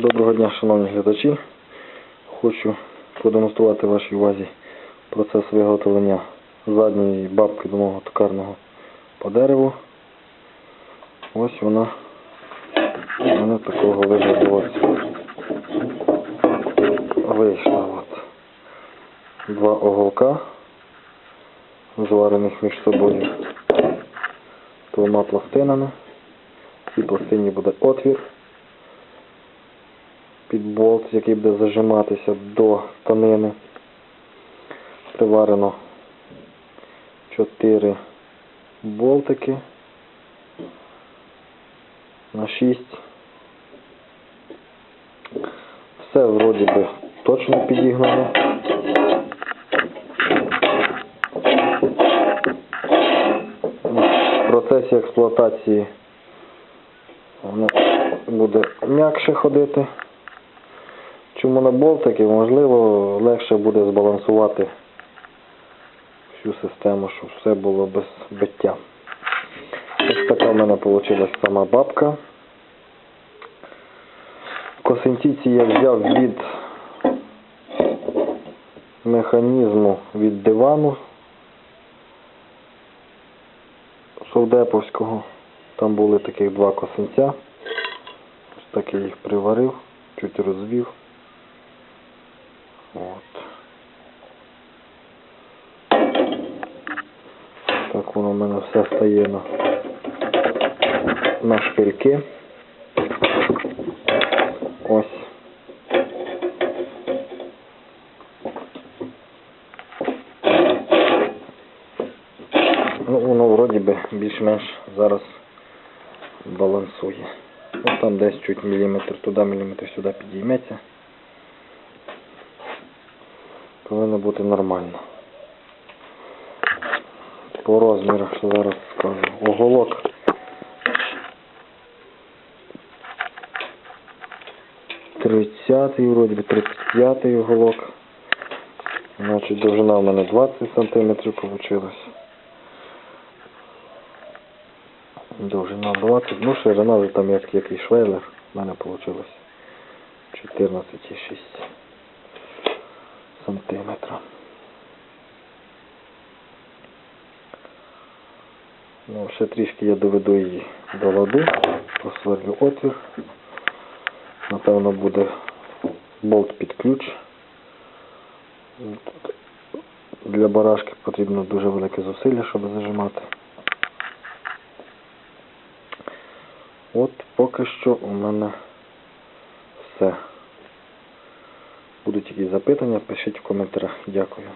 Доброго дня, шановні глядачі. Хочу продемонструвати вашій увазі процес виготовлення задньої бабки до мого токарного по дереву. Ось вона у мене такого вигляду вийшла. От. Два оголка, зварених між собою двома пластинами. В цій пластині буде отвір болт, який буде зажиматися до станини. Приварено 4 болтики на 6. Все вроді би точно підігнано. В процесі експлуатації воно буде м'якше ходити. Чому на болтики? Можливо, легше буде збалансувати всю систему, щоб все було без биття. Ось така в мене вийшла сама бабка. Косинці ці я взяв від механізму від дивану Совдеповського. Там були таких два косинця. Ось так я їх приварив, чуть розвів. От. Так воно в мене все стає на, на шпильки. Ось. Ну, воно вроді би більш-менш зараз балансує. Ну, там десь чуть міліметр туди, міліметр сюди підійметься. Повинно бути нормально. По розмірах, зараз скажу. Оголок. Тридцятий, вроді би, 35 оголок. Значить, довжина в мене 20 сантиметрів вийшла. Довжина 20, ну ширина вже там як який швейлер, в мене вийшло 14,6 сантиметра. Ну, ще трішки я доведу її до ладу, просверлю отвір. Напевно буде болт під ключ. Для барашки потрібно дуже велике зусилля, щоб зажимати. От поки що у мене все. Будуть якісь запитання, пишіть в коментарях. Дякую.